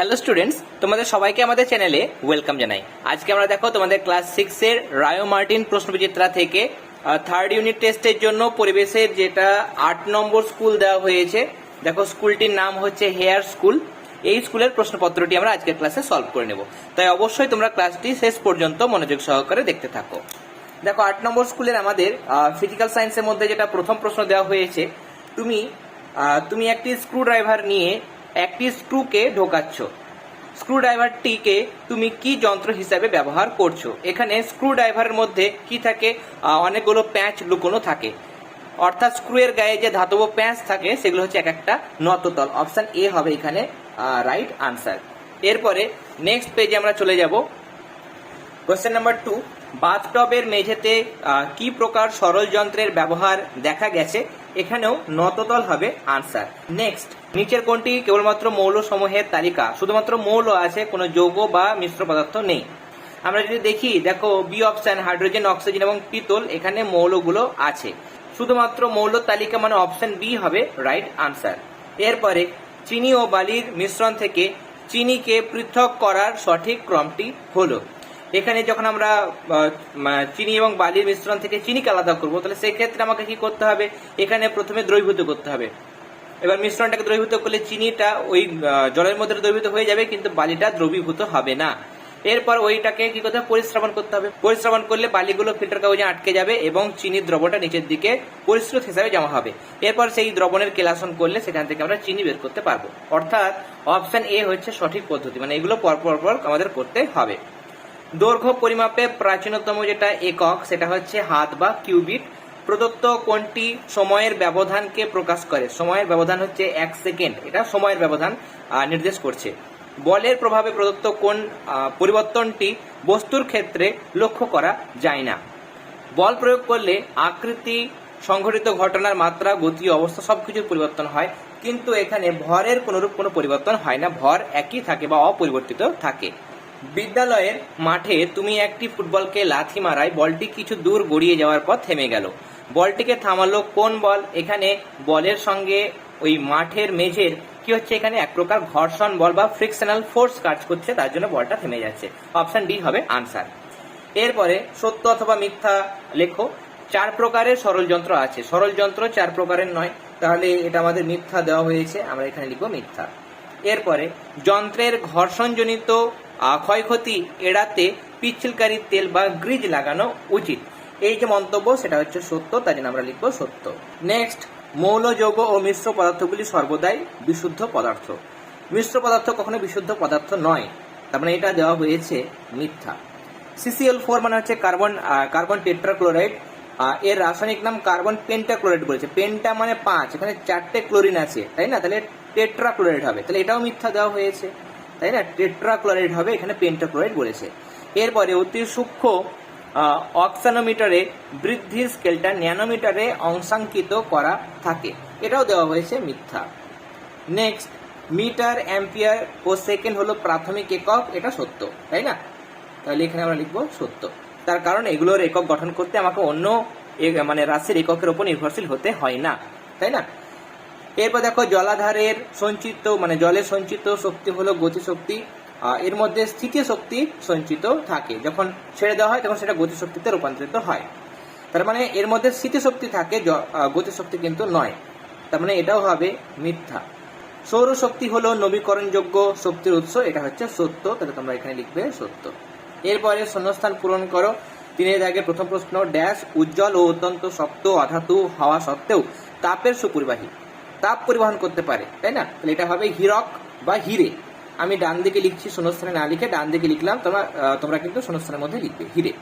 Hello students তোমাদের সবাইকে আমাদের চ্যানেলে ওয়েলকাম জানাই। আজকে আমরা দেখো তোমাদের ক্লাস সিক্সের রায়ো মার্টিন প্রশ্নবিচিত্রা থেকে থার্ড ইউনিট টেস্টের জন্য পরিবেশের যেটা আট নম্বর স্কুল দেওয়া হয়েছে, দেখো স্কুলটির নাম হচ্ছে হেয়ার স্কুল এই স্কুলের প্রশ্নপত্রটি আমরা আজকের ক্লাসে সলভ করে নেব। তাই অবশ্যই তোমরা ক্লাসটি শেষ পর্যন্ত মনোযোগ সহকারে দেখতে থাকো। দেখো আট নম্বর স্কুলের আমাদের ফিজিক্যাল সায়েন্সের মধ্যে যেটা প্রথম প্রশ্ন দেওয়া হয়েছে, তুমি তুমি একটি স্ক্রু ড্রাইভার নিয়ে একটি স্ক্রুকে ঢোকাচ্ছ। স্ক্রু ড্রাইভারটিকে তুমি কি যন্ত্র হিসাবে ব্যবহার করছ? এখানে স্ক্রু ড্রাইভারের মধ্যে কি থাকে? অনেকগুলো প্যাঁচ লুকোনো থাকে। অর্থাৎ স্ক্রুয়ের গায়ে যে ধাতব প্যাঁচ থাকে, সেগুলো হচ্ছে এক একটা নততল। অপশন এ হবে এখানে রাইট আনসার এরপরে নেক্সট পেজে আমরা চলে যাব। কোয়েশ্চেন নাম্বার টু বাথটবের মেঝেতে কি প্রকার সরল যন্ত্রের ব্যবহার দেখা গেছে, এখানেও নততল হবে আনসার। নেক্সট নিচের কোনটি কেবলমাত্র মৌল সমূহের তালিকা, শুধুমাত্র মৌল আছে, কোনো যৌগ বা মিশ্র পদার্থ নেই। আমরা যদি দেখি, দেখো বি অপশন হাইড্রোজেন অক্সিজেন এবং পিতল, এখানে মৌলগুলো আছে। শুধুমাত্র মৌল তালিকা মানে অপশন বি হবে রাইট আনসার এরপরে, চিনি ও বালির মিশ্রণ থেকে চিনিকে পৃথক করার সঠিক ক্রমটি হলো। এখানে যখন আমরা চিনি এবং বালির মিশ্রণ থেকে চিনিকে আলাদা করব, তাহলে সেক্ষেত্রে আমাকে কি করতে হবে? এখানে প্রথমে দ্রবীভূত করতে হবে। এবার মিশ্রণটাকে দ্রবীভূত করলে চিনিটা ওই জলের মধ্যে দ্রবীভূত হয়ে যাবে, কিন্তু বালিটা দ্রবীভূত হবে না। এরপর ওইটাকে কি করতে হবে? পরিশ্রবণ করতে হবে। পরিশ্রবণ করলে বালিগুলো ফিল্টার কাগজে আটকে যাবে এবং চিনির দ্রবণটা নিচের দিকে পরিশ্রুত হিসাবে জমা হবে। এরপর সেই দ্রবণের কেলাসন করলে সেখান থেকে আমরা চিনি বের করতে পারব। অর্থাৎ অপশন এ হচ্ছে সঠিক পদ্ধতি মানে এগুলো পর পর পর আমাদের করতে হবে। দৈর্ঘ্য পরিমাপে প্রাচীনতম যেটা একক, সেটা হচ্ছে হাত বা কিউবিট। প্রদত্ত কোনটি সময়ের ব্যবধানকে প্রকাশ করে। সময়ের ব্যবধান হচ্ছে এক সেকেন্ড। এটা সময়ের ব্যবধান নির্দেশ করছে। বলের প্রভাবে প্রদত্ত কোন পরিবর্তনটি বস্তুর ক্ষেত্রে লক্ষ্য করা যায় না। বল প্রয়োগ করলে আকৃতি সংঘটিত ঘটনার মাত্রা, গতি, অবস্থা সবকিছুর পরিবর্তন হয়। কিন্তু এখানে ভরের কোনরূপ কোনো পরিবর্তন হয় না। ভর একই থাকে বা অপরিবর্তিত থাকে। বিদ্যালয়ের মাঠে তুমি একটি ফুটবলকে লাথি মারায় বলটি কিছু দূর গড়িয়ে যাওয়ার পর থেমে গেল। বলটিকে থামালো কোন বল? এখানে বলের সঙ্গে ওই মাঠের মেঝের কি হচ্ছে এখানে? এক প্রকার ঘর্ষণ বল বা ফ্রিকশনাল ফোর্স কাজ করছে, তার জন্য বলটা থেমে যাচ্ছে। অপশন ডি হবে আনসার এরপরে সত্য অথবা মিথ্যা লেখো। চার প্রকারের সরল যন্ত্র আছে। সরল যন্ত্র চার প্রকারের নয়। তাহলে এটা আমাদের মিথ্যা দেওয়া হয়েছে, আমরা এখানে লিখব মিথ্যা। এরপরে যন্ত্রের ঘর্ষণজনিত ক্ষয়ক্ষতি এড়াতে পিচ্ছিলকারী তেল বা গ্রিজ লাগানো উচিত। এই যে মন্তব্য, সেটা হচ্ছে সত্য তাই জন্য আমরা লিখব সত্য। নেক্সট মৌল, যৌগ ও মিশ্র পদার্থগুলি সর্বদাই বিশুদ্ধ পদার্থ। মিশ্র পদার্থ কখনো বিশুদ্ধ পদার্থ নয়, তার মানে এটা দেওয়া হয়েছে মিথ্যা। সিসিএল ফোর মানে হচ্ছে কার্বন কার্বন টেট্রাক্লোরাইড এর রাসায়নিক নাম কার্বন পেন্টাক্লোরাইড বলেছে। পেন্টা মানে পাঁচ, এখানে চারটে ক্লোরিন আছে, তাই না? তাহলে টেট্রাক্লোরাইড হবে। তাহলে এটাও মিথ্যা দেওয়া হয়েছে। তাই না? টেট্রাক্লোরাইড হবে, এখানে পেন্টাক্লোরাইড বলেছে। এরপরে অতি সূক্ষ্ম অক্সানোমিটারে বৃদ্ধির স্কেলটা ন্যানোমিটারে অংশাঙ্কিত করা থাকে। এটাও দেওয়া হয়েছে মিথ্যা। নেক্সট, মিটার, অ্যাম্পিয়ার ও সেকেন্ড হলো প্রাথমিক একক, এটা সত্য, তাই না? তাহলে এখানে আমরা লিখব সত্য। তার কারণ এগুলোর একক গঠন করতে আমাকে অন্য মানে রাশির এককের উপর নির্ভরশীল হতে হয় না, তাই না? এরপর দেখো জলাধারের সঞ্চিত মানে জলের সঞ্চিত শক্তি হলো গতিশক্তি এর মধ্যে স্থিতি শক্তি সঞ্চিত থাকে। যখন ছেড়ে দেওয়া হয়, তখন সেটা গতিশক্তিতে রূপান্তরিত হয়। তার মানে এর মধ্যে স্মৃতিশক্তি থাকে গতিশক্তি কিন্তু নয়। তার মানে এটাও হবে মিথ্যা। সৌরশক্তি হলো নবীকরণযোগ্য শক্তির উৎস, এটা হচ্ছে সত্য, তাহলে তোমরা এখানে লিখবে সত্য। এরপরে শূন্যস্থান পূরণ করো। তিনের আগে প্রথম প্রশ্ন ড্যাশ উজ্জ্বল ও অত্যন্ত শক্ত অধাতু হওয়া সত্ত্বেও তাপের সুপরিবাহী। তাপ পরিবহন করতে পারে, তাই না? তাহলে এটা হবে হিরক বা হিরে। আমি ডান দিকে লিখছি শূন্যস্থানে না লিখে ডান দিকে লিখলাম, তোমরা তোমরা কিন্তু শূন্যস্থানের মধ্যে লিখবে, হিরে।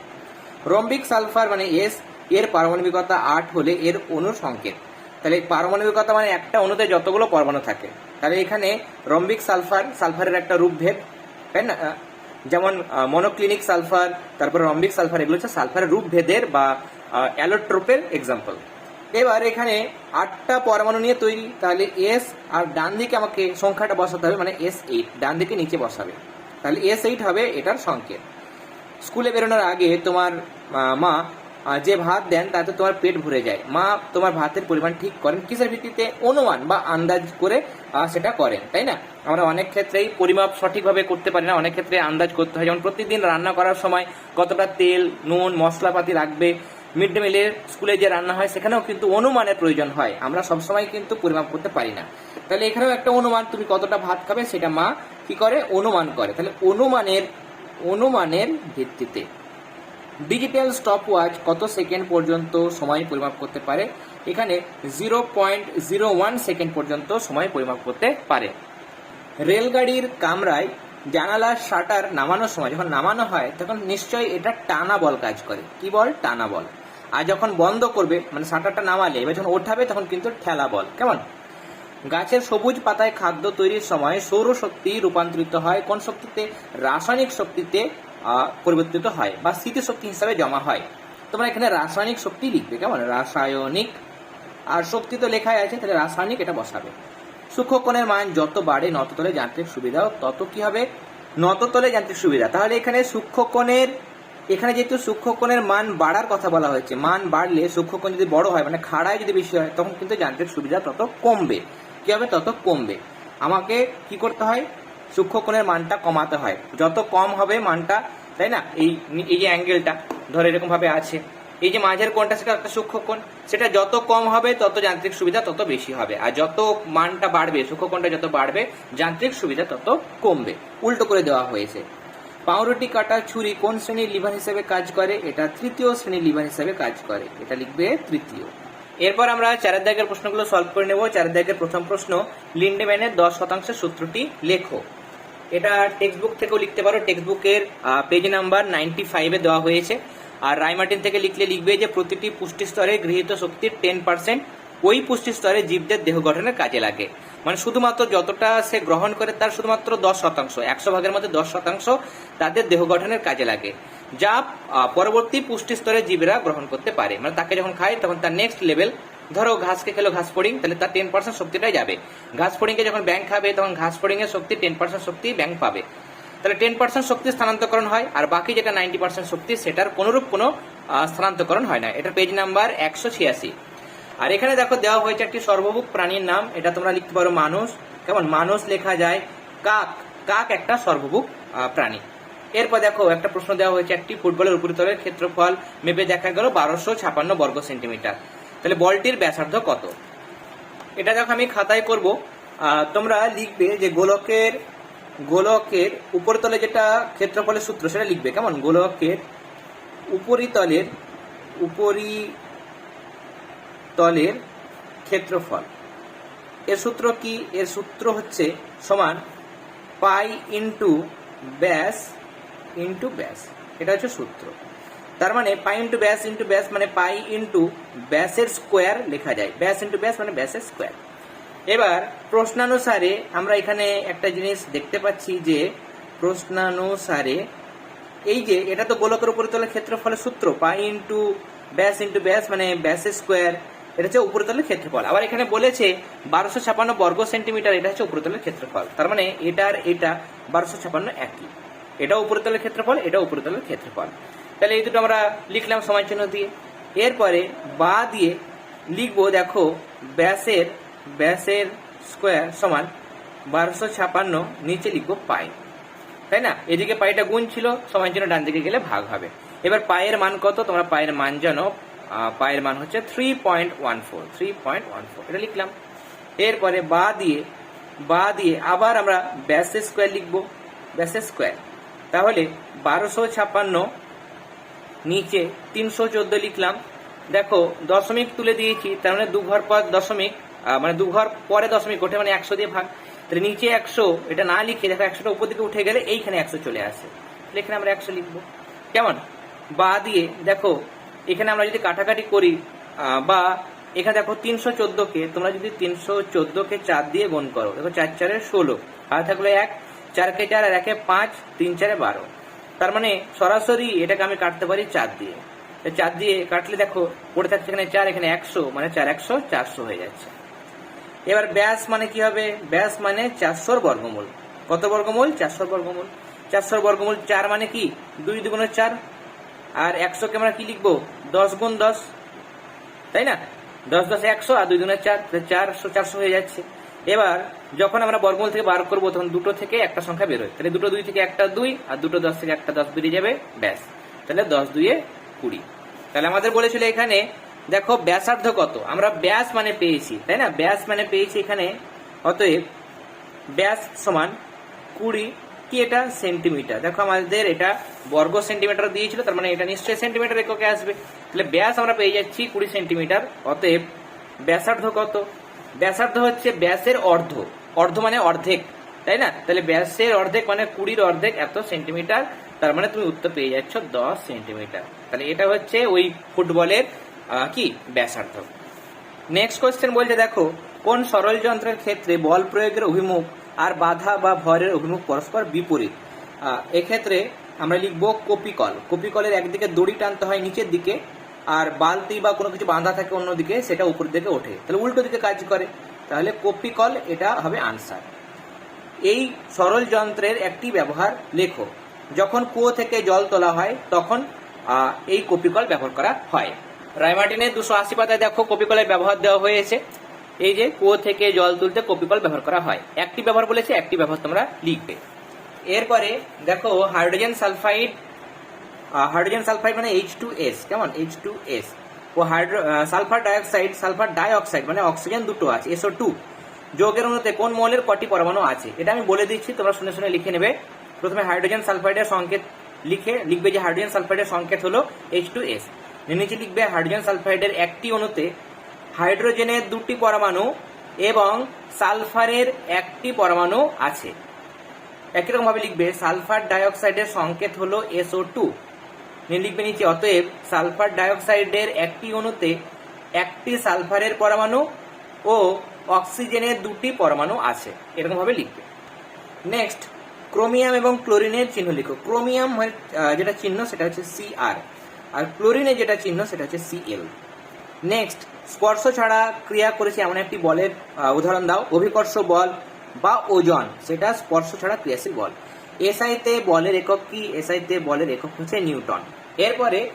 রম্বিক সালফার মানে এস, এর পারমাণবিকতা আট হলে এর অণুর সংকেত তাহলে পারমাণবিকতা মানে একটা অণুতে যতগুলো পরমাণু থাকে। তাহলে এখানে রম্বিক সালফার, সালফারের একটা রূপভেদ, তাই না? যেমন মনোক্লিনিক সালফার, তারপর রম্বিক সালফার, এগুলো হচ্ছে সালফারের রূপভেদের বা অ্যালোট্রোপের এক্সাম্পল এবার এখানে আটটা পরমাণু নিয়ে তৈরি, তাহলে এস আর ডান দিকে আমাকে সংখ্যাটা বসাতে হবে মানে এস এইট ডান দিকে নিচে বসাবে। তাহলে এস এইট হবে এটার সংকেত। স্কুলে বেরোনোর আগে তোমার মা যে ভাত দেন তাতে তোমার পেট ভরে যায়। মা তোমার ভাতের পরিমাণ ঠিক করেন, কিসের ভিত্তিতে? অনুমান বা আন্দাজ করে সেটা করেন, তাই না? আমরা অনেক ক্ষেত্রেই পরিমাপ সঠিকভাবে করতে পারি না, অনেক ক্ষেত্রে আন্দাজ করতে হয়। যেমন প্রতিদিন রান্না করার সময় কতটা তেল, নুন, মশলাপাতি লাগবে মিড ডে মিলের স্কুলে যে রান্না হয়, সেখানেও কিন্তু অনুমানের প্রয়োজন হয়। আমরা সবসময় কিন্তু পরিমাপ করতে পারি না। তাহলে এখানেও একটা অনুমান, তুমি কতটা ভাত খাবে সেটা মা কি করে? অনুমান করে। তাহলে অনুমানের অনুমানের ভিত্তিতে ডিজিটাল স্টপ ওয়াচ কত সেকেন্ড পর্যন্ত সময় পরিমাপ করতে পারে? এখানে zero point zero one second পর্যন্ত সময় পরিমাপ করতে পারে। রেলগাড়ির কামরায় জানালার শাটার নামানোর সময় যখন নামানো হয়, তখন নিশ্চয়ই এটা টানা বল কাজ করে। কি বল? টানা বল। আর যখন বন্ধ করবে মানে শাটারটা নামালে, এবার যখন ওঠাবে, তখন কিন্তু ঠেলা বল। কেমন? গাছের সবুজ পাতায় খাদ্য তৈরির সময় সৌরশক্তি রূপান্তরিত হয়। কোন শক্তিতে? রাসায়নিক শক্তিতে পরিবর্তিত হয় বা স্মৃতিশক্তি হিসাবে জমা হয়। তোমরা এখানে রাসায়নিক শক্তি লিখবে। কেমন? রাসায়নিক। আর শক্তি তো লেখাই আছে, তাহলে রাসায়নিক এটা বসাবে। সূক্ষ্মকোণের মান যত বাড়ে নততলে যান্ত্রিক সুবিধাও তত কি হবে? নততলে যান্ত্রিক সুবিধা। তাহলে এখানে সূক্ষ্মকোণের এখানে যেহেতু সূক্ষ্মকোণের মান বাড়ার কথা বলা হয়েছে, মান বাড়লে সূক্ষ্মকোণ যদি বড় হয় মানে খাড়ায় যদি বেশি হয়, তখন কিন্তু যান্ত্রিক সুবিধা তত কমবে। কি হবে? তত কমবে। আমাকে কি করতে হয়? সূক্ষ্মকোণের মানটা কমাতে হয়। যত কম হবে মানটা, তাই না? এই এই যে অ্যাঙ্গেলটা, ধরে এরকম ভাবে আছে। এই যে মাঝের কোণটা, সেটা একটা সূক্ষ্মকোণ সেটা যত কম হবে, তত যান্ত্রিক সুবিধা তত বেশি হবে। আর যত মানটা বাড়বে সূক্ষ্মকোণটা যত বাড়বে, যান্ত্রিক সুবিধা তত কমবে। উল্টো করে দেওয়া হয়েছে। পাউরুটি কাটা ছুরি কোন শ্রেণির লিভার হিসেবে কাজ করে? এটা তৃতীয় শ্রেণির লিভার হিসেবে কাজ করে। এটা লিখবে তৃতীয়। এরপর আমরা চারের দাগের প্রশ্নগুলো সলভ করে নেব। চারের দাগের প্রথম প্রশ্ন, লিন্ডেম্যানের দশ শতাংশের সূত্রটি লেখো। এটা টেক্সট বুক থেকেও লিখতে পারো। টেক্সট বুকের পেজ নাম্বার নাইনটি ফাইভে দেওয়া হয়েছে। আর রায়মার্টিন থেকে লিখলে লিখবে যে প্রতিটি পুষ্টি স্তরে গৃহীত শক্তির টেন পার্সেন্ট ওই পুষ্টি স্তরে জীবদের দেহ গঠনের কাজে লাগে। মানে শুধুমাত্র যতটা সে গ্রহণ করে তার শুধুমাত্র দশ শতাংশ, একশো ভাগের মধ্যে দশ শতাংশ তাদের দেহ গঠনের কাজে লাগে, যা পরবর্তী পুষ্টি স্তরে জীবেরা গ্রহণ করতে পারে। মানে তাকে যখন খায়, তখন তার নেক্সট লেভেল ধরো ঘাসকে খেলো ঘাস ফড়িং তাহলে তার টেন পার্সেন্ট শক্তিটাই যাবে। ঘাস ফড়িংকে যখন ব্যাংক খাবে, তখন ঘাস ফড়িং এর শক্তি টেন পার্সেন্ট শক্তি ব্যাংক পাবে। তাহলে টেন পার্সেন্ট শক্তি স্থানান্তরকরণ হয় আর বাকি যেটা নাইনটি পার্সেন্ট শক্তি সেটার কোনোরূপ কোনো আহ, স্থানান্তরকরণ হয় না। এটা পেজ নাম্বার একশো ছিয়াশি। আর এখানে দেখো দেওয়া হয়েছে একটি সর্বভুক প্রাণীর নাম এটা তোমরা লিখতে পারো মানুষ। কেমন? মানুষ লেখা যায় কাক। কাক একটা সর্বভুক প্রাণী। এরপর দেখো একটা প্রশ্ন দেওয়া হয়েছে একটি ফুটবলের উপরিতলের ক্ষেত্রফল মেপে দেখা গেল বারোশো ছাপান্ন বর্গ সেন্টিমিটার। তাহলে বলটির ব্যাসার্ধ কত? এটা দেখো আমি খাতায় করব। তোমরা লিখবে যে গোলকের গোলকের উপরিতলে যেটা ক্ষেত্রফলের সূত্র, সেটা লিখবে। কেমন? গোলকের উপরিতলের উপরি তলের ক্ষেত্রফল। এর সূত্র কি? এর সূত্র হচ্ছে সমান পাই ইন্টু ব্যাস ইন্টু ব্যাস। এটা হচ্ছে সূত্র। তার মানে পাই ইন্টু ব্যাস ইন্টু ব্যাস মানে পাই ইন্টু ব্যাসের স্কোয়ার লেখা যায়। ব্যাস ইন্টু ব্যাস মানে ব্যাসের স্কোয়ার। এবার প্রশ্নানুসারে আমরা এখানে একটা জিনিস দেখতে পাচ্ছি যে প্রশ্নানুসারে এই যে এটা তো গোলকের উপরিতলের ক্ষেত্রফলের সূত্র পাই ইন্টু ব্যাস ইন্টু ব্যাস মানে ব্যাসের স্কোয়ার এটা হচ্ছে উপরিতলের ক্ষেত্রফল। আবার এখানে বলেছে বারোশো ছাপান্ন বর্গ সেন্টিমিটার, এটা হচ্ছে উপরিতলের ক্ষেত্রফল। তার মানে এটার এটা বারোশো ছাপান্ন একই। এটা উপরিতলের ক্ষেত্রফল এটা উপরিতলের ক্ষেত্রফল। তাহলে এই দুটো আমরা লিখলাম সময় চিহ্ন দিয়ে। এরপরে বা দিয়ে লিখব, দেখো ব্যাসের ব্যাসের স্কোয়ার সমান বারোশো ছাপান্ন নিচে লিখব পাই। তাই না? এদিকে পাইটা গুণ ছিল সময়ের জন্য ডান দিকে গেলে ভাগ হবে। এবার পায়ের মান কত? তোমরা পায়ের মান জানো। পায়ের মান হচ্ছে three point one four three point one four এটা লিখলাম। এরপরে বা দিয়ে বা দিয়ে আবার আমরা ব্যাসের স্কোয়ার লিখব। ব্যাসের স্কোয়ার। তাহলে বারোশো ছাপ্পান্ন নিচে তিনশো চোদ্দ লিখলাম। দেখো, দশমিক তুলে দিয়েছি, তার মানে দু ঘর পর দশমিক মানে দু ঘর পরে দশমিক ওঠে মানে একশো দিয়ে ভাগ। তাহলে নিচে একশো, এটা না লিখে দেখো, একশোটা উপর দিকে উঠে গেলে এইখানে একশো চলে আসে। এখানে আমরা একশো লিখব। কেমন? বা দিয়ে দেখো, এখানে আমরা যদি কাটাকাটি করি বা এখানে দেখো তিনশো চোদ্দকে তোমরা যদি তিনশো চোদ্দকে চার দিয়ে গুণ করো, দেখো চার চারে ষোলো, আর থাকল এক চারকে চার আর একে পাঁচ, তিন চারে বারো। তার মানে সরাসরি এটাকে আমি কাটতে পারি চার দিয়ে। চার দিয়ে কাটলে দেখো, পড়ে থাকছে এখানে চার, এখানে একশো মানে চার একশো, চারশো হয়ে যাচ্ছে। এবার ব্যাস মানে কি হবে? ব্যাস মানে চারশোর বর্গমূল। কত বর্গমূল? চারশোর বর্গমূল। চারশোর বর্গমূল চার মানে কি? দুই দুগুণের চার। আর একশোকে আমরা কি লিখব? দশ গুণ দশ। তাই না? দশ দশ একশো আর দুই দুনে চার। চারশো চারশো হয়ে যাচ্ছে। এবার যখন আমরা বর্গমূল থেকে বার করব, তখন দুটো থেকে একটা সংখ্যা বেরোয় তাহলে দুটো দুই থেকে একটা দুই আর দুটো দশ থেকে একটা দশ বেরিয়ে যাবে ব্যাস। তাহলে দশ দুইয়ে কুড়ি। তাহলে আমাদের বলেছিল এখানে দেখো ব্যাসার্ধ কত? আমরা ব্যাস মানে পেয়েছি, তাই না? ব্যাস মানে পেয়েছি এখানে, অতএব ব্যাস সমান কুড়ি কি এটা? সেন্টিমিটার। দেখো আমাদের এটা বর্গ সেন্টিমিটার দিয়েছিল, তার মানে এটা নিশ্চয়ই সেন্টিমিটার এককে আসবে। তাহলে ব্যাস আমরা পেয়ে যাচ্ছি কুড়ি সেন্টিমিটার, অতএব ব্যাসার্ধ কত? ব্যাসার্ধ হচ্ছে ব্যাসের অর্ধ। অর্ধ মানে অর্ধেক, তাই না? তাহলে ব্যাসের অর্ধেক মানে কুড়ির অর্ধেক এত সেন্টিমিটার, তার মানে তুমি উত্তর পেয়ে যাচ্ছ দশ সেন্টিমিটার। তাহলে এটা হচ্ছে ওই ফুটবলের কি? ব্যাসার্ধ। নেক্সট কোয়েশ্চেন বলছে, দেখো, কোন সরল যন্ত্রের ক্ষেত্রে বল প্রয়োগের অভিমুখ আর বাধা বা ভরের অভিমুখ পরস্পর বিপরীত? এক্ষেত্রে আমরা লিখব কপিকল। কপিকলের একদিকে দড়ি টানতে হয় নিচের দিকে, আর বালতি বা কোনো কিছু বাঁধা থাকে অন্যদিকে সেটা উপর দিকে ওঠে। তাহলে উল্টো দিকে কাজ করে। তাহলে কপিকল, এটা হবে আনসার। এই সরল যন্ত্রের একটি ব্যবহার লেখো। যখন কুয়ো থেকে জল তোলা হয়, তখন এই কপিকল ব্যবহার করা হয়। রায়মার্টিনের দুশো আশি পাতায় দেখো কপিকলের ব্যবহার দেওয়া হয়েছে। এই যে কুয়ো থেকে জল তুলতে কপিকল ব্যবহার করা হয়। একটি ব্যবহার বলেছে, একটি ব্যবহার তোমরা লিখবে। এরপরে দেখো হাইড্রোজেন সালফাইড হাইড্রোজেন সালফাইড মানে এইচ টু এস কেমন? এইচ টু এস ও hydro sulphur dioxide sulphur dioxide মানে অক্সিজেন দুটো আছে এসও টু যোগের অণুতে কোন মৌলের কটি পরমাণু আছে? এটা আমি বলে দিচ্ছি, তোমরা শুনে শুনে লিখে নেবে। প্রথমে হাইড্রোজেন সালফাইডের সংকেত লিখে, লিখবে যে হাইড্রোজেন সালফাইডের সংকেত হলো এইচ টু এস নিচে লিখবে হাইড্রোজেন সালফাইডের একটি অণুতে হাইড্রোজেনের দুটি পরমাণু এবং সালফারের একটি পরমাণু আছে। একই রকম ভাবে লিখবে, সালফার ডাইঅক্সাইডের সংকেত হলো এসও টু। লিখবে নিচে, অতএব সালফার ডাইঅক্সাইডের একটি অণুতে একটি সালফারের পরমাণু ও অক্সিজেনের দুটি পরমাণু আছে। এরকম ভাবে লিখবে। নেক্সট, ক্রোমিয়াম এবং ক্লোরিনের চিহ্ন লিখো। ক্রোমিয়াম যেটা চিহ্ন, সেটা হচ্ছে সি আর ক্লোরিনে যেটা চিহ্ন সেটা হচ্ছে সি এল নেক্সট স্পর্শ ছাড়া ক্রিয়া করেছে এমন একটি বলের উদাহরণ দাও। অভিকর্ষ বল বা ওজন, সেটা স্পর্শ ছাড়া ক্রিয়াশীল বল। এসআইতে বলের একক কি? এসআইতে বলের একক হচ্ছে নিউটন। এরপরে,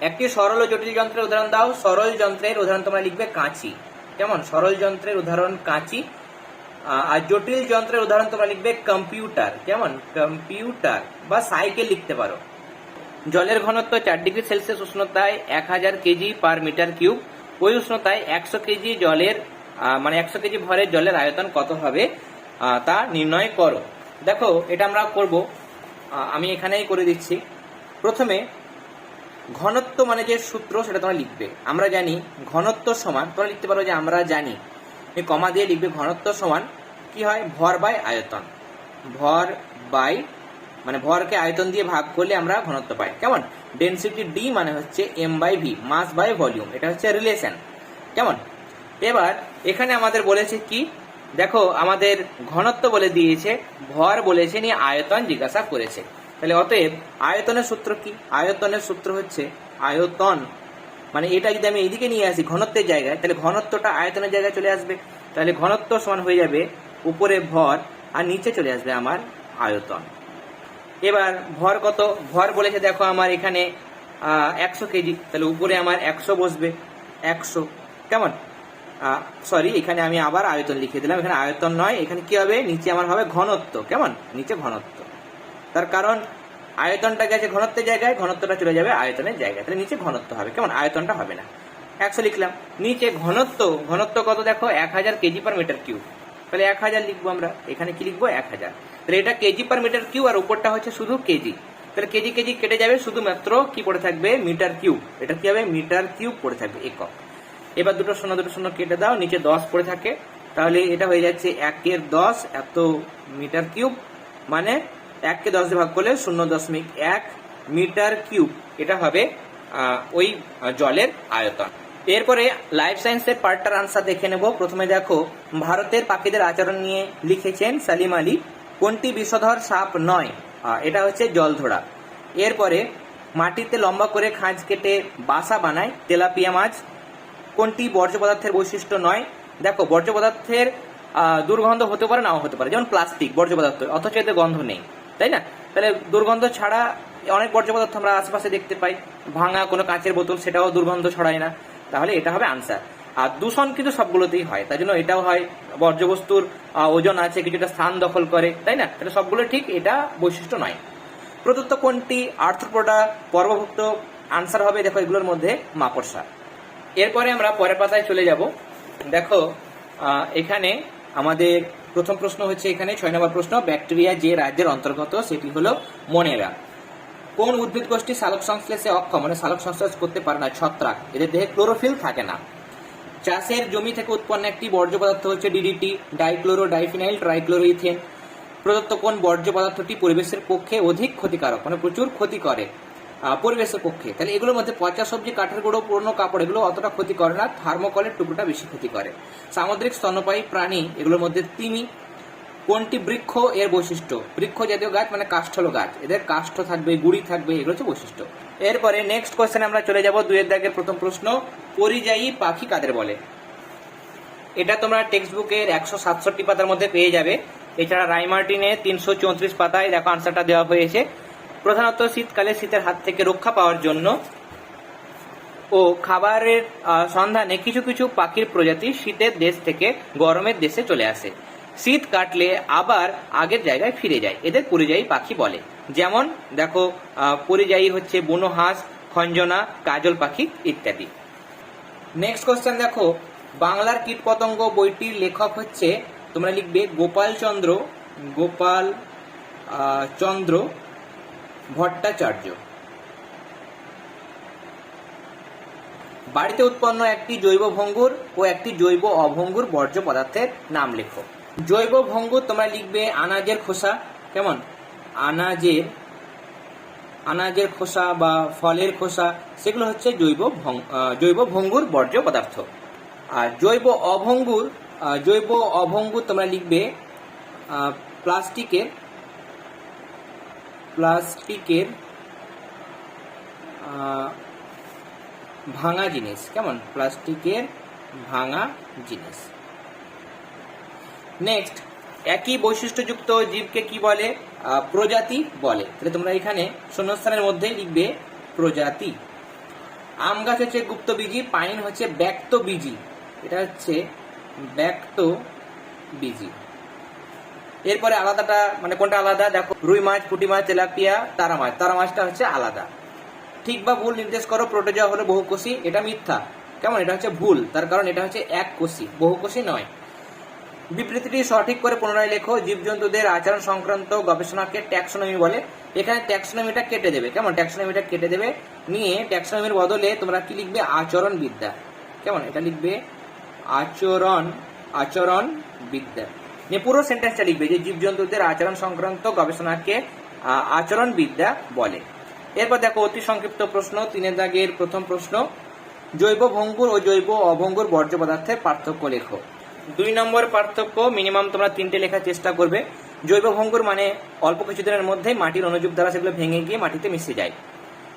একটি সরল ও জটিল যন্ত্রের উদাহরণ দাও। সরল যন্ত্রের উদাহরণ তোমরা লিখবে কাঁচি। কেমন? সরল যন্ত্রের উদাহরণ কাঁচি। আর জটিল যন্ত্রের উদাহরণ তোমরা লিখবে কম্পিউটার। কেমন? কম্পিউটার বা সাইকেল লিখতে পারো। জলের ঘনত্ব চার ডিগ্রি সেলসিয়াস উষ্ণতায় এক হাজার কেজি পার মিটার কিউব। ওই উষ্ণতায় একশো কেজি জলের মানে একশো কেজি ভরের জলের আয়তন কত হবে তা নির্ণয় করো। দেখো, এটা আমরা করব। আমি এখানেই করে দিচ্ছি। প্রথমে, ঘনত্ব মানে যে সূত্র, সেটা তোমরা লিখবে। আমরা জানি ঘনত্ব সমান, তোমরা লিখতে পারো যে আমরা জানি। কমা দিয়ে লিখবে ঘনত্ব সমান কি হয়? ভর বাই আয়তন। ভর বাই মানে ভরকে আয়তন দিয়ে ভাগ করলে আমরা ঘনত্ব পাই। কেমন? ডেন্সিটি ডি মানে হচ্ছে M by V mass by volume এটা হচ্ছে রিলেশন কেমন? এবার এখানে আমাদের বলেছে কি? দেখো, আমাদের ঘনত্ব বলে দিয়েছে, ভর বলেছে, নিয়ে আয়তন জিজ্ঞাসা করেছে। তাহলে অতএব আয়তনের সূত্র কি? আয়তনের সূত্র হচ্ছে আয়তন। মানে এটা যদি আমি এইদিকে নিয়ে আসি, ঘনত্বের জায়গায়, তাহলে ঘনত্বটা আয়তনের জায়গায় চলে আসবে। তাহলে ঘনত্ব সমান হয়ে যাবে উপরে ভর, আর নিচে চলে আসবে আমার আয়তন। এবার ভর কত? ভর বলেছে দেখো আমার এখানে একশো কেজি। তাহলে উপরে আমার একশো বসবে। একশো। কেমন? সরি এখানে আমি আবার আয়তন লিখে দিলাম। এখানে আয়তন নয়, এখানে কি হবে? নিচে আমার হবে ঘনত্ব। কেমন? নিচে ঘনত্ব। তার কারণ আয়তনটা গেছে ঘনত্বের জায়গায়, ঘনত্বটা চলে যাবে আয়তনের জায়গায়। তাহলে নিচে ঘনত্ব হবে। কেমন? আয়তনটা হবে না। একশো লিখলাম। নিচে ঘনত্ব ঘনত্ব কত দেখো? এক হাজার কেজি পার মিটার কিউব তাহলে এক হাজার লিখব আমরা। এখানে কি লিখব? এক হাজার। তাহলে এটা কেজি পার মিটার কিউব আর উপরটা হচ্ছে শুধু কেজি। তাহলে কেজি কেজি কেটে যাবে শুধুমাত্র কি পড়ে থাকবে? মিটার কিউব এটা কি হবে? মিটার কিউব পড়ে থাকবে একক। এবার দুটো শূন্য দুটো শূন্য কেটে দাও, নিচে দশ পড়ে থাকে। তাহলে এটা হয়ে যাচ্ছে একের দশ, এত মিটার কিউব মানে এককে দশ ভাগ করলে শূন্য দশমিক এক মিটার কিউব এটা হবে ওই জলের আয়তন। এরপরে লাইফ সায়েন্সের পার্টটার আনসার দেখে নেব। প্রথমে দেখো, ভারতের পাখিদের আচরণ নিয়ে লিখেছেন সালিম আলী। কোনটি বিষধর সাপ নয়? এটা হচ্ছে জলধরা। এরপরে মাটিতে লম্বা করে খাঁজ কেটে বাসা বানায়, তেলাপিয়া মাছ। কোনটি বর্জ্য পদার্থের বৈশিষ্ট্য নয়? দেখো, বর্জ্য পদার্থের দুর্গন্ধ হতে পারে, নাও হতে পারে। যেমন প্লাস্টিক, বর্জ্য পদার্থ, অথচ এতে গন্ধ নেই, তাই না? তাহলে দুর্গন্ধ ছাড়া অনেক বর্জ্য পদার্থ আমরা আশেপাশে দেখতে পাই। ভাঙা কোনো কাঁচের বোতল, সেটাও দুর্গন্ধ ছড়ায় না। তাহলে এটা হবে আনসার। আর দূষণ কিন্তু সবগুলোতেই হয়। তাই জন্য এটাও হয়, বর্জ্যবস্তুর ওজন আছে, কিছুটা স্থান দখল করে, তাই না? এটা সবগুলো ঠিক এটা বৈশিষ্ট্য নয়। প্রদত্ত কোনটি আর্থ্রোপোডা পর্বভুক্ত? আনসার হবে দেখো এগুলোর মধ্যে মাকড়সা। এরপরে আমরা পরের পাতায় চলে যাব। দেখো এখানে আমাদের প্রথম প্রশ্ন হচ্ছে এখানে, ছয় নম্বর প্রশ্ন, ব্যাকটেরিয়া যে রাজ্যের অন্তর্গত, সেটি হলো মনেরা। কোন উদ্ভিদ গোষ্ঠী সালোক সংশ্লেষে অক্ষম? মানে সালোক সংশ্লেষ করতে পারে না, ছত্রাক। এদের দেহে ক্লোরোফিল থাকে না। চাষের জমি থেকে উৎপন্ন একটি বর্জ্য পদার্থ হচ্ছে ডিডিটি ডাইক্লোরো ডাইফিনাইল ট্রাইক্লোরোইথেন প্রদত্ত কোন বর্জ্য পদার্থটি পরিবেশের পক্ষে অধিক ক্ষতিকারক মানে প্রচুর ক্ষতি করে? পরিবেশের পক্ষে। তাহলে এগুলোর মধ্যে পচা সবজি, কাঠের গুঁড়ো, পুরনো কাপড়, এগুলো অতটা ক্ষতি করে না, থার্মোকলের টুকরোটা বেশি ক্ষতি করে। সামুদ্রিক স্তন্যপায়ী প্রাণী, এগুলোর মধ্যে তিমি। কোনটি বৃক্ষ এর বৈশিষ্ট্য? বৃক্ষ জাতীয় গাছ মানে কাষ্ঠল গাছ। এদের কাষ্ঠ থাকবে, গুড়ি থাকবে, এগুলো হচ্ছে বৈশিষ্ট্য। এরপরে নেক্সট কোয়েশ্চেন আমরা চলে যাব, দুয়ের দাগের প্রথম প্রশ্ন। পরিযায়ী পাখি কাদের বলে? এটা তোমরা টেক্সট বুকের একশো সাতষট্টি পাতার মধ্যে পেয়ে যাবে। এছাড়া রাইমার্টিনে তিনশো চৌত্রিশ পাতায় দেখো আনসারটা দেওয়া হয়েছে। প্রধানত, শীতকালে শীতের হাত থেকে রক্ষা পাওয়ার জন্য ও খাবারের সন্ধানে কিছু কিছু পাখির প্রজাতি শীতের দেশ থেকে গরমের দেশে চলে আসে। শীত কাটলে আবার আগের জায়গায় ফিরে যায়, এদের পরিযায়ী পাখি বলে। যেমন, দেখো পরিযায়ী হচ্ছে বুনো হাঁস, খঞ্জনা, কাজল পাখি ইত্যাদি। নেক্সট কোশ্চেন দেখো। বাংলার কীটপতঙ্গ বইটির লেখক হচ্ছে, তোমরা লিখবে গোপাল চন্দ্র গোপাল চন্দ্র ভট্টাচার্য। বাড়িতে উৎপন্ন একটি জৈব ভঙ্গুর ও একটি জৈব অভঙ্গুর বর্জ্য পদার্থের নাম লেখো। জৈব ভঙ্গুর তোমরা লিখবে আনাজের খোসা, কেমন? আনাজের আনাজের খোসা বা ফলের খোসা, সেগুলো হচ্ছে জৈব জৈব ভঙ্গুর বর্জ্য পদার্থ। আর জৈব অভঙ্গুর জৈব অভঙ্গুর তোমরা লিখবে প্লাস্টিকের প্লাস্টিকের ভাঙা জিনিস। কেমন? প্লাস্টিকের ভাঙা জিনিস। নেক্সট একই বৈশিষ্ট্যযুক্ত জীবকে কি বলে? প্রজাতি বলে। তাহলে তোমরা এখানে শূন্যস্থানের মধ্যে লিখবে প্রজাতি। আম গাছ হচ্ছে গুপ্ত বীজি পাইন হচ্ছে ব্যক্ত বীজি এটা হচ্ছে ব্যক্ত বীজি এরপরে আলাদাটা মানে কোনটা আলাদা? দেখো, রুই মাছ, পুঁটি মাছ, তেলাপিয়া, তারা মাছ। তারা মাছটা হচ্ছে আলাদা। ঠিক বা ভুল নির্দেশ করো, প্রোটোজোয়া হলো বহুকোষী, এটা মিথ্যা। কেমন? এটা হচ্ছে ভুল। তার কারণ এটা হচ্ছে এক কোষী বহুকোষী নয়। বিবৃতিটি সঠিক করে পুনরায় লেখো। জীবজন্তুদের আচরণ সংক্রান্ত গবেষণাকে ট্যাক্সোনমি বলে। এখানে ট্যাক্সোনমিটা কেটে দেবে। কেমন? ট্যাক্সোনমিটা কেটে দেবে। নিয়ে ট্যাক্সোনমির বদলে তোমরা কি লিখবে? আচরণ বিদ্যা কেমন? এটা লিখবে আচরণ আচরণ বিদ্যা নিয়ে পুরো সেন্টেন্সটা লিখবে যে জীবজন্তুদের আচরণ সংক্রান্ত গবেষণাকে আচরণ বিদ্যা বলে। এরপর দেখো, অতি সংক্ষিপ্ত প্রশ্ন, তিনের দাগের প্রথম প্রশ্ন। জৈব ভঙ্গুর ও জৈব অভঙ্গুর বর্জ্য পদার্থের পার্থক্য লেখো। দুই নম্বর পার্থক্য মিনিমাম তোমরা তিনটে লেখার চেষ্টা করবে। জৈব ভঙ্গুর মানে অল্প কিছুদিনের মধ্যে মাটির অনুযোগ দ্বারা সেগুলো ভেঙে গিয়ে মাটিতে মিশে যায়।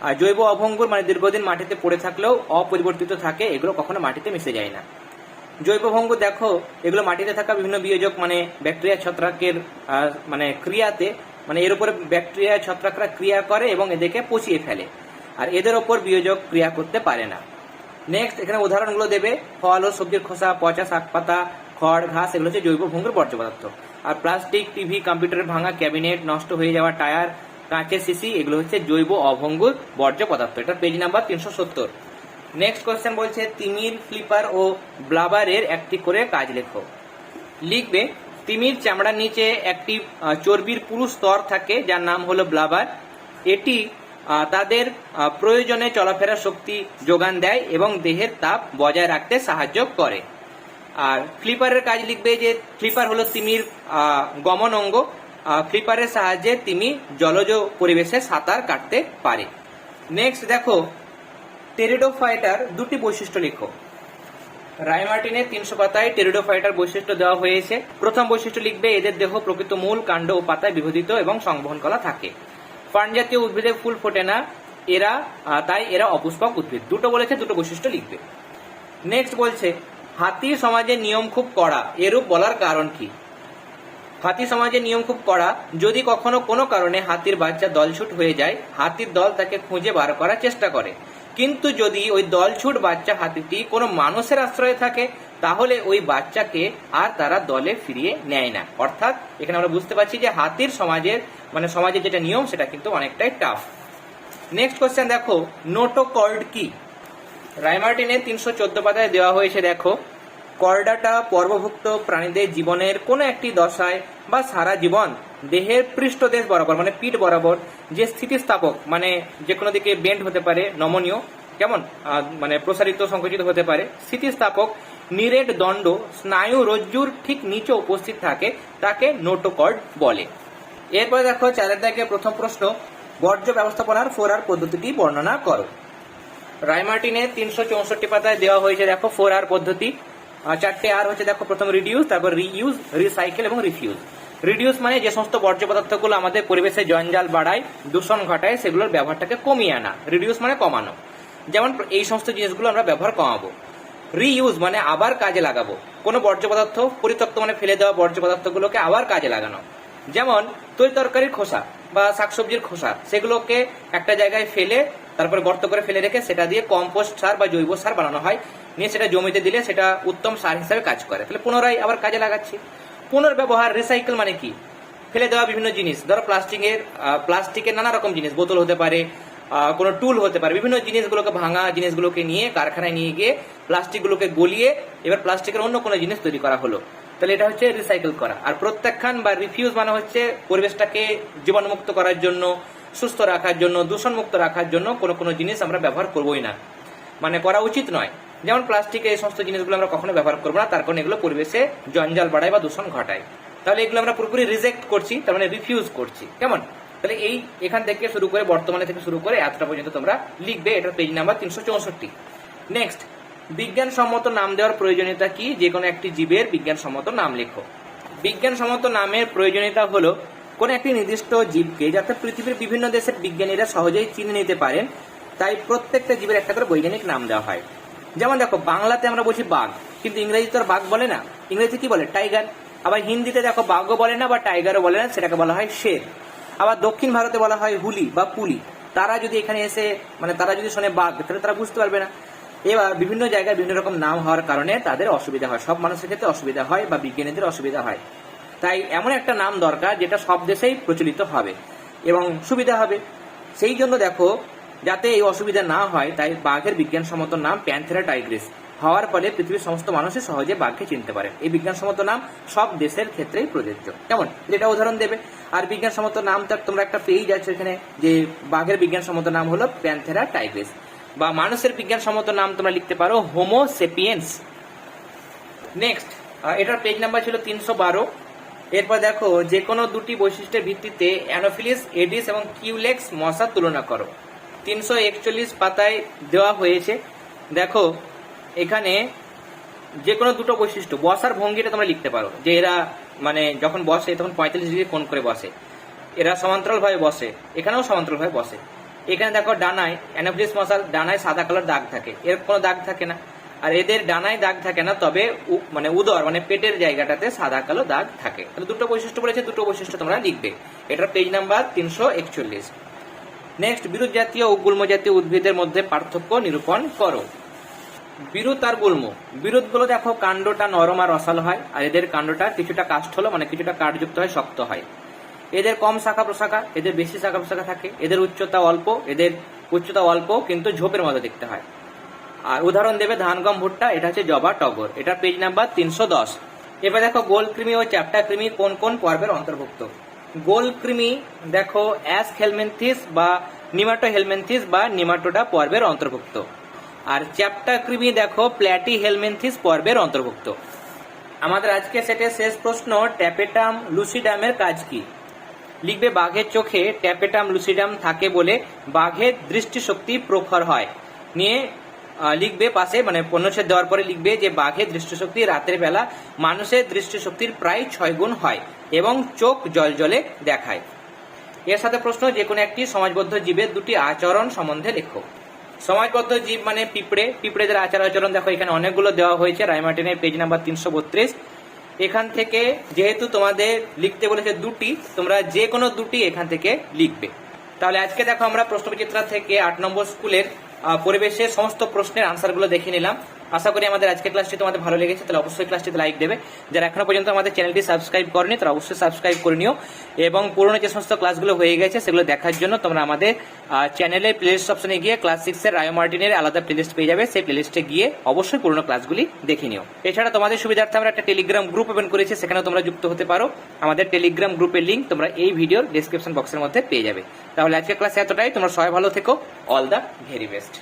আর জৈব অভঙ্গুর মানে দীর্ঘদিন মাটিতে পড়ে থাকলেও অপরিবর্তিত থাকে, এগুলো কখনো মাটিতে মিশে যায় না। জৈব ভঙ্গুর দেখো, এগুলো মাটিতে থাকা বিভিন্ন বিয়োজক মানে ব্যাকটেরিয়া ছত্রাকের মানে ক্রিয়াতে মানে এর উপরে ব্যাকটেরিয়া ছত্রাকরা ক্রিয়া করে এবং এদেরকে পচিয়ে ফেলে। আর এদের ওপর বিয়োজক ক্রিয়া করতে পারে না। নেক্সট এখানে উদাহরণগুলো দেবে, ফল ও সবজির খোসা, পচা শাক পাতা খড়, ঘাস এগুলো হচ্ছে জৈব ভঙ্গুর বর্জ্য পদার্থ। আর প্লাস্টিক, টিভি, কম্পিউটারের ভাঙা ক্যাবিনেট, নষ্ট হয়ে যাওয়া টায়ার, কাঁচের শিশি এগুলো হচ্ছে জৈব অভঙ্গুর বর্জ্য পদার্থ। এটা পেজ নাম্বার তিনশো সত্তর। নেক্সট কোয়েশ্চেন বলছে, তিমির ফ্লিপার ও ব্লাবারের একটি করে কাজ লেখো। লিখবে, তিমির চামড়ার নিচে একটি চর্বির পুরু স্তর থাকে, যার নাম হলো ব্লাবার এটি তাদের প্রয়োজনে চলাফেরা শক্তি যোগান দেয় এবং দেহের তাপ বজায় রাখতে সাহায্য করে। আর ফ্লিপারের কাজ লিখবে যে ফ্লিপার হলো তিমির গমন অঙ্গ। ফ্লিপারের সাহায্যে তিমি জলজ পরিবেশে সাঁতার কাটতে পারে। নেক্সট দেখো টেরিডোফাইটার দুটি বৈশিষ্ট্য লিখো। রায়মার্টিনের তিনশো পাতায় টেরিডোফাইটার বৈশিষ্ট্য দেওয়া হয়েছে। প্রথম বৈশিষ্ট্য লিখবে, এদের দেহ প্রকৃত মূল কাণ্ড ও পাতায় বিভাজিত এবং সংবহন করা থাকে। ফার্ন জাতীয় উদ্ভিদে ফুল ফোটে না, এরা তাই এরা অপুষ্পক উদ্ভিদ। দুটো বলেছে, দুটো বৈশিষ্ট্য লিখবে। নেক্সট বলছে হাতির সমাজে নিয়ম খুব কড়া, এরূপ বলার কারণ কি? হাতি সমাজের নিয়ম খুব কড়া, যদি কখনো কোনো কারণে হাতির বাচ্চা দলছুট হয়ে যায়, হাতির দল তাকে খুঁজে বার করার চেষ্টা করে। কিন্তু যদি ওই দলছুট বাচ্চা হাতিটি কোনো মানুষের আশ্রয়ে থাকে, তাহলে ওই বাচ্চাকে আর তারা দলে ফিরিয়ে নেয় না। অর্থাৎ, এখানে আমরা বুঝতে পারছি যে হাতির সমাজের মানে সমাজের যেটা নিয়ম, সেটা কিন্তু অনেকটাই টাফ নেক্সট কোশ্চেন দেখো, নোটোকর্ড কি? রাইমার্টিনে তিনশো চোদ্দ পাতায় দেওয়া হয়েছে, দেখো, করডাটা পর্বভুক্ত প্রাণীদের জীবনের কোনো একটি দশায় বা সারা জীবন দেহের পৃষ্ঠদেশ বরাবর মানে পিঠ বরাবর, যে স্থিতিস্থাপক মানে যে কোনো দিকে বেন্ড হতে পারে, নমনীয়, কেমন মানে প্রসারিত, সংকুচিত হতে পারে, স্থিতিস্থাপক নিরেট দণ্ড, স্নায়ু রজ্জুর ঠিক নিচে উপস্থিত থাকে, তাকে নোটোকর্ড বলে। এরপরে দেখো চারের দাগে প্রথম প্রশ্ন, বর্জ্য ব্যবস্থাপনার ফোরার পদ্ধতিটি বর্ণনা করো। রায়মার্টিনে তিনশো চৌষট্টি পাতায় দেওয়া হয়েছে, দেখো ফোর আর পদ্ধতি। চারটে আর হচ্ছে, দেখো, প্রথম রিডিউস তারপর রিইউজ রিসাইকেল এবং রিফিউজ রিডিউস মানে যে সমস্ত বর্জ্য পদার্থগুলো আমাদের পরিবেশে জঞ্জাল বাড়ায়, দূষণ ঘটায়, সেগুলোর ব্যবহারটাকে কমিয়ে আনা। রিডিউস মানে কমানো। যেমন এই সমস্ত জিনিসগুলো আমরা ব্যবহার কমাবো। রিইউজ মানে আবার কাজে লাগাবো। কোনো বর্জ্য পদার্থ পরিত্যক্ত মানে ফেলে দেওয়া বর্জ্য পদার্থগুলোকে আবার কাজে লাগানো। যেমন তরি তরকারির খোসা। বা শাকসবজির খোসা, সেগুলোকে একটা জায়গায় ফেলে, তারপরে গর্ত করে ফেলে রেখে সেটা দিয়ে কম্পোস্ট সার বা জৈব সার বানানো হয়। নিয়ে সেটা জমিতে দিলে সেটা উত্তম সার হিসাবে কাজ করে। তাহলে পুনরায় আবার কাজে লাগাচ্ছি। পুনর্ব্যবহার রিসাইকেল মানে কি? ফেলে দেওয়া বিভিন্ন জিনিস, ধরো প্লাস্টিকের প্লাস্টিকের নানা রকম জিনিস, বোতল হতে পারে কোনো টুল হতে পারে, বিভিন্ন জিনিসগুলোকে ভাঙা জিনিসগুলোকে নিয়ে কারখানায় নিয়ে গিয়ে প্লাস্টিকগুলোকে গলিয়ে এবার প্লাস্টিকের অন্য কোনো জিনিস তৈরি করা হলো। তাহলে এটা হচ্ছে রিসাইকেল করা। আর প্রত্যাখ্যান বা রিফিউজ মানে হচ্ছে পরিবেশটাকে জীবাণুমুক্ত করার জন্য, সুস্থ রাখার জন্য, দূষণমুক্ত রাখার জন্য কোনো কোনো জিনিস আমরা ব্যবহার করবোই না। মানে করা উচিত নয়। যেমন প্লাস্টিকের এই সমস্ত জিনিসগুলো আমরা কখনো ব্যবহার করব না, তার কারণে এগুলো পরিবেশে জঞ্জাল বাড়ায় বা দূষণ ঘটায়। তাহলে এগুলো আমরা পুরোপুরি রিজেক্ট করছি, তার মানে রিফিউজ করছি। কেমন? তাহলে এই এখান থেকে শুরু করে বর্তমানে থেকে শুরু করে এতটা পর্যন্ত তোমরা লিখবে এটা পেজ নাম্বার তিনশো চৌষট্টি। নেক্সট বিজ্ঞানসম্মত নাম দেওয়ার প্রয়োজনীয়তা কি? যে কোনো একটি জীবের বিজ্ঞানসম্মত নাম লেখো। বিজ্ঞানসম্মত নামের প্রয়োজনীয়তা হলো, কোন একটি নির্দিষ্ট জীবকে যাতে পৃথিবীর বিভিন্ন দেশের বিজ্ঞানীরা সহজেই চিনে নিতে পারেন, তাই প্রত্যেকটা জীবের একটা করে বৈজ্ঞানিক নাম দেওয়া হয়। যেমন দেখো, বাংলাতে আমরা বলছি বাঘ, কিন্তু ইংরেজিতে আর বাঘ বলে না। ইংরেজিতে কি বলে? টাইগার। আবার হিন্দিতে দেখো, বাঘও বলে না বা টাইগারও বলে না, সেটাকে বলা হয় শের। আবার দক্ষিণ ভারতে বলা হয় হুলি বা পুলি। তারা যদি এখানে এসে মানে তারা যদি শোনে বাঘ, তাহলে তারা বুঝতে পারবে না। এবার বিভিন্ন জায়গায় বিভিন্ন রকম নাম হওয়ার কারণে তাদের অসুবিধা হয়। সব মানুষের ক্ষেত্রে অসুবিধা হয় বা বিজ্ঞানীদের অসুবিধা হয়। তাই এমন একটা নাম দরকার যেটা সব দেশেই প্রচলিত হবে এবং সুবিধা হবে। সেই জন্য দেখো, যাতে এই অসুবিধা না হয়, তাই বাঘের বিজ্ঞানসম্মত নাম প্যান্থেরা টাইগ্রিস। হওয়ার ফলে পৃথিবীর সমস্ত মানুষই সহজে বাঘকে চিনতে পারে। এই বিজ্ঞানসম্মত নাম সব দেশের ক্ষেত্রেই প্রযোজ্য। কেমন? যেটা উদাহরণ দেবে। আর বিজ্ঞানসম্মত নাম তার তোমরা একটা পেয়েই আছে এখানে, যে বাঘের বিজ্ঞানসম্মত নাম হলো প্যান্থেরা টাইগ্রিস। বা মানুষের বিজ্ঞানসম্মত নাম তোমরা লিখতে পারো হোমো সেপিয়েন্স নেক্সট এটার পেজ নাম্বার ছিল তিনশো বারো। এরপর দেখো যে কোনো দুটি বৈশিষ্ট্যের ভিত্তিতে অ্যানোফিলিস এডিস এবং কিউলেক্স মশার তুলনা করো। তিনশো একচল্লিশ পাতায় দেওয়া হয়েছে। দেখো, এখানে যে কোনো দুটো বৈশিষ্ট্য বসার ভঙ্গিটা তোমরা লিখতে পারো। যে এরা মানে যখন বসে, তখন পঁয়তাল্লিশ ডিগ্রি কোণ করে বসে। এরা সমান্তরাল ভাবে বসে, এখানেও সমান্তরাল ভাবে বসে। এখানে দেখো ডানায়, অ্যানোফিলিস মশার ডানায় সাদা কালার দাগ থাকে। এর কোনো দাগ থাকে না। আর এদের ডানায় দাগ থাকে না, তবে মানে উদর মানে পেটের জায়গাটাতে সাদা কালো দাগ থাকে। তাহলে দুটো বৈশিষ্ট্য বলেছে, দুটো বৈশিষ্ট্য তোমরা লিখবে। এটার পেজ নাম্বার তিনশো একচল্লিশ। নেক্সট বিরুৎ জাতীয় ও গুল্ম জাতীয় উদ্ভিদের মধ্যে পার্থক্য নিরূপণ করো। বিরুৎ আর গুল্ম। বিরুৎ গুলো দেখো, কাণ্ডটা নরম আর রসাল হয়, আর এদের কাণ্ডটা কিছুটা কাষ্ঠ হলো মানে কিছুটা কাঠযুক্ত হয়, শক্ত হয়। এদের কম শাখা প্রশাখা, এদের বেশি শাখা প্রশাখা থাকে, এদের উচ্চতা অল্প, এদের উচ্চতা অল্প, কিন্তু ঝোপের মতো দেখতে হয়। আর উদাহরণ দেবে ধান গম ভুট্টা, এটা হচ্ছে জবা টগর। এটা পেজ নাম্বার তিনশো দশ। এবার দেখো গোল কৃমি ও চ্যাপ্টা কৃমি কোন কোন পর্বের অন্তর্ভুক্ত? গোল কৃমি দেখো অ্যাস হেলমেন্থিস বা নিমাটো হেলমেন্থিস বা নিমাটোডা পর্বের অন্তর্ভুক্ত। আর চ্যাপ্টা কৃমি দেখো প্ল্যাটি হেলমেন্থিস পর্বের অন্তর্ভুক্ত। আমাদের আজকে সেটের শেষ প্রশ্ন ট্যাপেটাম লুসিডামের কাজ কি? লিখবে, বাঘের চোখে ট্যাপেটাম লুসিডাম থাকে বলে বাঘের দৃষ্টিশক্তি প্রখর হয়। নিয়ে লিখবে পাশে মানে পণ্যচ্ছেদ দেওয়ার পরে লিখবে যে, বাঘের দৃষ্টিশক্তি রাতের বেলা মানুষের দৃষ্টিশক্তির প্রায় ছয় গুণ হয় এবং চোখ জল জলে দেখায়। এর সাথে প্রশ্ন, যে কোনো একটি সমাজবদ্ধ জীবের দুটি আচরণ সম্বন্ধে লেখো। সমাজবদ্ধ জীব মানে পিঁপড়ে। পিঁপড়েদের আচার আচরণ দেখো, এখানে অনেকগুলো দেওয়া হয়েছে। রায়মার্টিনের পেজ নাম্বার তিনশো বত্রিশ। এখান থেকে যেহেতু তোমাদের লিখতে বলেছে দুটি, তোমরা যে কোনো দুটি এখান থেকে লিখবে। তাহলে আজকে দেখো আমরা প্রশ্নবিচিত্রা থেকে আট নম্বর স্কুলের পরিবেশে সমস্ত প্রশ্নের আনসারগুলো দেখে নিলাম। আশা করি আমাদের আজকের ক্লাসটি তোমাদের ভালো লেগেছে, তাহলে অবশ্যই ক্লাসটিতে লাইক দেবে। যারা এখনও পর্যন্ত আমাদের চ্যানেলটি সাবস্ক্রাইব করেনি, তারা অবশ্যই সাবস্ক্রাইব করে নিও। এবং পুরনো যে সমস্ত ক্লাসগুলো হয়ে গেছে, সেগুলো দেখার জন্য তোমরা আমাদের চ্যানেলে প্লেলিস্ট অপশনে গিয়ে ক্লাস সিক্সের রায় মার্টিনের আলাদা প্লেলিস্ট পেয়ে যাবে। সেই প্লেলিস্টে গিয়ে অবশ্যই পুরনো ক্লাসগুলি দেখে নিও। এছাড়া তোমাদের সুবিধার্থে আমরা একটা টেলিগ্রাম গ্রুপ ওপেন করেছি সেখানে তোমরা যুক্ত হতে পারো। আমাদের টেলিগ্রাম গ্রুপের লিঙ্ক তোমরা এই ভিডিওর ডেসক্রিপশন বক্সের মধ্যে পেয়ে যাবে। তাহলে আজকের ক্লাস এতটাই। তোমরা সবাই ভালো থেকো। All the very best